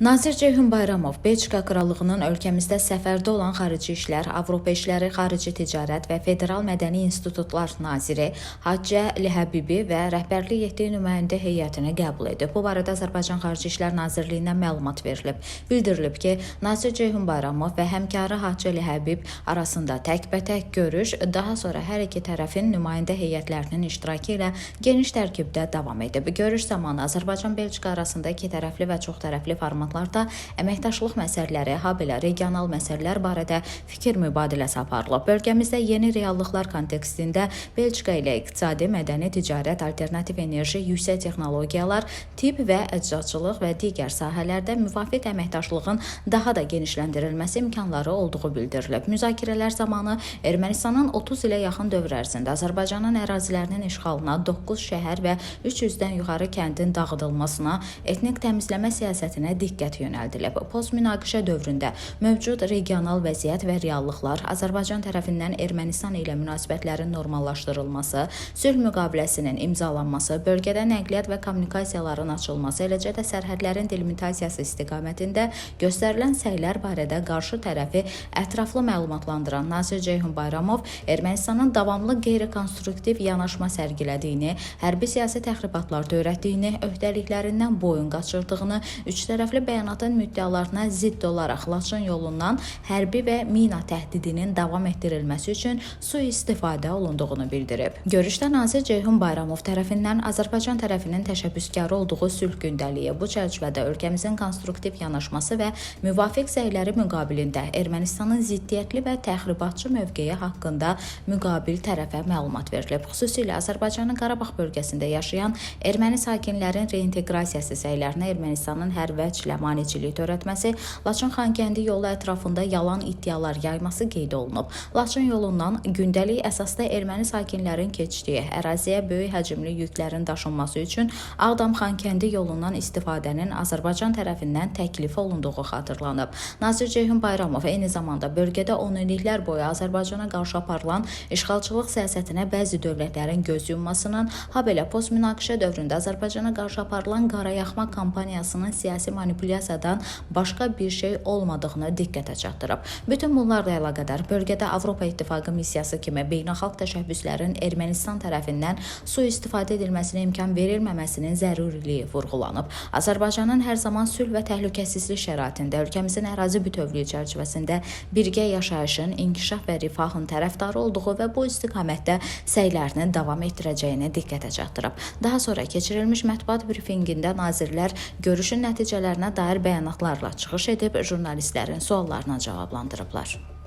Nazir Ceyhun Bayramov Belçika Krallığının ölkəmizdə səfərdə olan Xarici İşlər, Avropa İşləri, Xarici Ticarət və Federal Mədəni İnstitutlar naziri Haccə Ləhəbibi və rəhbərlik etdiyi nümayəndə heyətini qəbul edib. Bu barədə Azərbaycan Xarici İşlər Nazirliyindən məlumat verilib. Bildirilib ki, Nazir Ceyhun Bayramov və həmkarı Haccə Ləhəbib arasında təkbətək görüş, daha sonra hər iki tərəfin nümayəndə heyətlərinin iştirakı ilə geniş tərkibdə davam edib. Görüş zamanı Azərbaycan-Belçika arasında iki tərəfli və çoxtərəfli formatlarda əməkdaşlıq məsələləri, habelə regional məsələlər barədə fikir mübadiləsi aparılıb. Bölgəmizdə yeni reallıqlar kontekstində Belçika ilə iqtisadi, mədəni, ticarət, alternativ enerji, yüksək texnologiyalar, tibb və əczaçılıq və digər sahələrdə müvafiq əməkdaşlığın daha da genişləndirilməsi imkanları olduğu bildirilib. Müzakirələr zamanı Ermənistanın 30 ilə yaxın dövr ərzində Azərbaycanın ərazilərinin işğalına, 9 şəhər və 300-dən yuxarı kəndin dağıdılmasına, etnik təmizləmə siyasətinə diqqət yönəldilib. Post-münaqişə dövründə mövcud regional vəziyyət və reallıqlar, Azərbaycan tərəfindən Ermənistan ilə münasibətlərin normallaşdırılması, sülh müqaviləsinin imzalanması, bölgədə nəqliyyat və kommunikasiyaların açılması, eləcə də sərhədlərin delimitasiyası istiqamətində göstərilən səylər barədə qarşı tərəfi ətraflı məlumatlandıran Nazir Ceyhun Bayramov Ermənistanın davamlı qeyri-konstruktiv yanaşma sərgilədiyini, hərbi siyasi təxribatlar törətdiyini, öhdəliklərindən boyun qaçırdığını, üçtərəfli bəyanatın müddəalarına zidd olaraq Laçın yolundan hərbi və mina təhdidinin davam etdirilməsi üçün sui-istifadə olunduğunu bildirib. Görüşdə Nazir Ceyhun Bayramov tərəfindən Azərbaycan tərəfinin təşəbbüskarı olduğu sülh gündəliyi bu çərçivədə ölkəmizin konstruktiv yanaşması və müvafiq səyləri müqabilində Ermənistanın ziddiyyətli və təxribatçı mövqeyi haqqında müqabil tərəfə məlumat verilib. Xüsusilə Azərbaycanın Qarabağ bölgəsində yaşayan erməni sakinlərin reinteqrasiyası səylərinə Ermənistanın hər vəclə maneçilik törətməsi, Laçın-Xankəndi yolu ətrafında yalan iddialar yayması qeyd olunub. Laçın yolundan gündəlik əsasda erməni sakinlərin keçdiyi əraziyə böyük həcmli yüklərin daşınması üçün Ağdam-Xankəndi yolundan istifadənin Azərbaycan tərəfindən təklif olunduğu xatırlanıb. Nazir Ceyhun Bayramov eyni zamanda bölgədə 10 illiklər boyu Azərbaycana qarşı aparılan işğalçılıq siyasətinə bəzi dövlətlərin göz yummasının, habelə post-münaqişə dövründə Azərbaycana qarşı aparılan qarayaxma kampaniyasının siyasi manipulyasiyadan başqa bir şey olmadığını diqqətə çatdırıb. Bütün bunlarla əlaqədar bölgədə Avropa İttifaqı missiyası kimi beynəlxalq təşəbbüslərin Ermənistan tərəfindən sui-istifadə edilməsinə imkan verilməməsinin zəruriliyi vurğulanıb. Azərbaycanın hər zaman sülh və təhlükəsizlik şəraitində ölkəmizin ərazi bütövlüyü çərçivəsində birgə yaşayışın, inkişaf və rifahın tərəfdarı olduğu və bu istiqamətdə səylərini davam etdirəcəyini diqqətə çatdırıb. Daha sonra keçirilmiş mətbuat brifinqində nazirlər görüşün nəticələrinə dair bəyanatlarla çıxış edib jurnalistlərin suallarına cavablandırıblar.